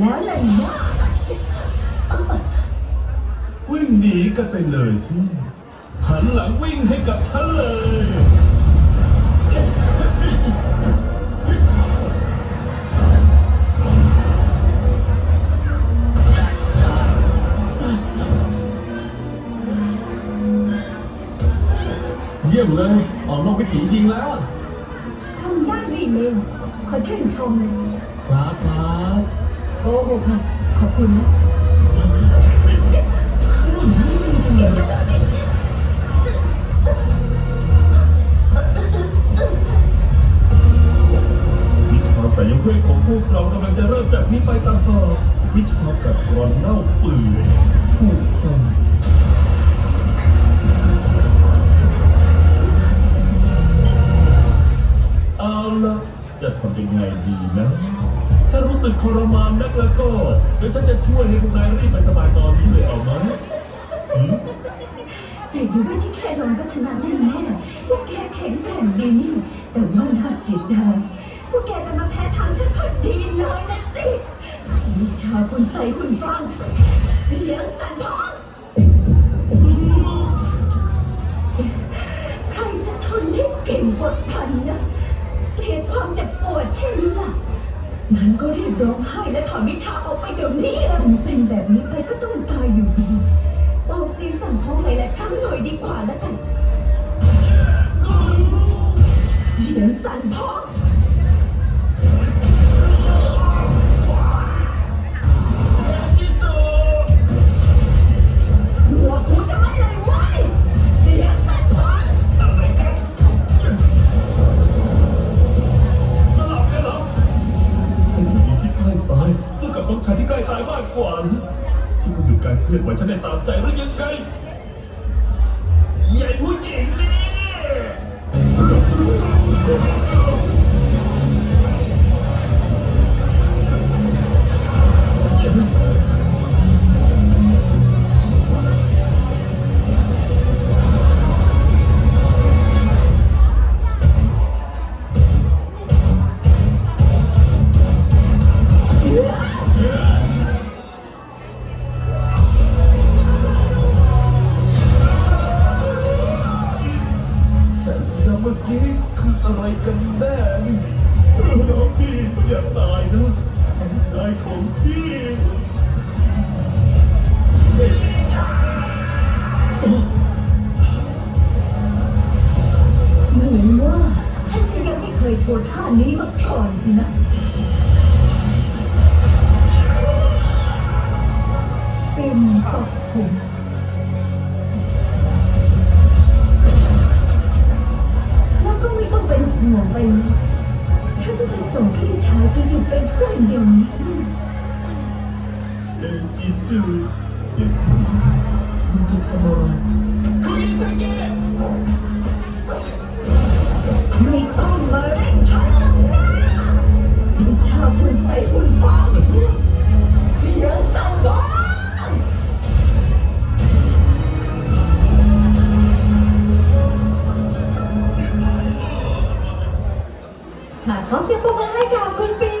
แล้วล่ะนะวิ่งหนีกันไปเลยสิหันหลังวิ่งให้กับฉันเลยเยี่ยมเลย ออกนอกวิถียิงแล้วทำได้ดีเลย ขอชื่นชมเลยครับครับโกหกนะขอบคุณนะวิชาสายเวทของพวกเรากำลังจะเริ่มจากนี้ไปต่างหากวิชากัดกรอนเน่าเปื่อยผู้คน จะทำยังไงดีนะ ถ้ารู้สึกทรมานนักแล้วก็เดี๋ยวฉันจะช่วยให้พวกนายรีบไปสบายตอนนี้เลยเอาไหมหืมเสียชีวิตที่แค่โดนก็ชนะแน่แน่ๆพวกแกแข็งแกร่งดีนี่ แต่ว่าน่าเสียดายพวกแกจะมาแพ้ทางฉันพอดีเลยนะสิวิชาคุณใส่คุณฟังเสียงสั่นท้อ ใช่หรือล่ะงั้นก็รีบร้องไห้และถอนวิชาออกไปเดี๋ยวนี้นะมันเป็นแบบนี้ไปก็ต้องตายอยู่ดีตอบสียงสั่นพ้องหลายๆครั้งหน่อยดีกว่าแล้วกันเสียงสั่นพ้องายมากกว่านะที่คุณหยุดการเคลื่อนไหวฉันได้ตามใจหรือยังไงใหญ่ผู้หญิงนี่ มื่อกี้คืออะไรกันแน่นี่น้องพี่อย่าตายนะตายของพี่เหมือนว่าฉันจะยังไม่เคยโชว์ท่านี้มาก่อนสินะเป็นตกผม 기술 문제 참아라 거기 있을게 우리 엄마를 잘났나 우리 작은 새운 밤이 이었어 ค่ะขอเสียงปรบมือให้กับคุณปี